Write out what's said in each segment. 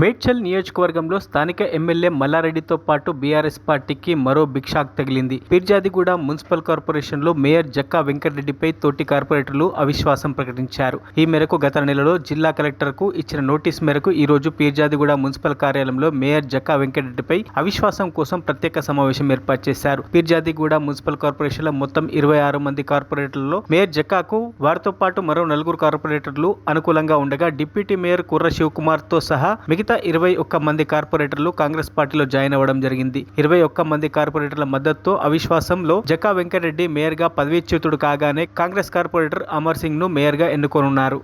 మేడ్చల్ నియోజకవర్గంలో స్థానిక ఎమ్మెల్యే మల్లారెడ్డితో పాటు బీఆర్ఎస్ పార్టీకి మరో బిక్షాక్ తగిలింది. పీర్జాదిగూడ మున్సిపల్ కార్పొరేషన్లో మేయర్ జక్కా వెంకటరెడ్డిపై తోటి కార్పొరేటర్లు అవిశ్వాసం ప్రకటించారు. ఈ మేరకు గత నెలలో జిల్లా కలెక్టర్కు ఇచ్చిన నోటీస్ మేరకు ఈ రోజు పీర్జాదిగూడ మున్సిపల్ కార్యాలయంలో మేయర్ జక్కా వెంకటరెడ్డిపై అవిశ్వాసం కోసం ప్రత్యేక సమావేశం ఏర్పాటు చేశారు. పీర్జాదిగూడ మున్సిపల్ కార్పొరేషన్లో మొత్తం ఇరవై ఆరు మంది కార్పొరేటర్లలో మేయర్ జక్కాకు వారితో పాటు మరో నలుగురు కార్పొరేటర్లు అనుకూలంగా ఉండగా డిప్యూటీ మేయర్ కుర్ర శివకుమార్తో సహా మిగతా ఇరవై ఒక్క మంది కార్పొరేటర్లు కాంగ్రెస్ పార్టీలో జాయిన్ అవ్వడం జరిగింది. ఇరవై ఒక్క మంది కార్పొరేటర్ల మద్దతుతో అవిశ్వాసంలో జకా వెంకటరెడ్డి మేయర్గా పదవీచ్యుతుడు కాగానే కాంగ్రెస్ కార్పొరేటర్ అమర్ సింగ్ను మేయర్గా ఎన్నుకోనున్నారు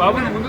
బాబు ముందు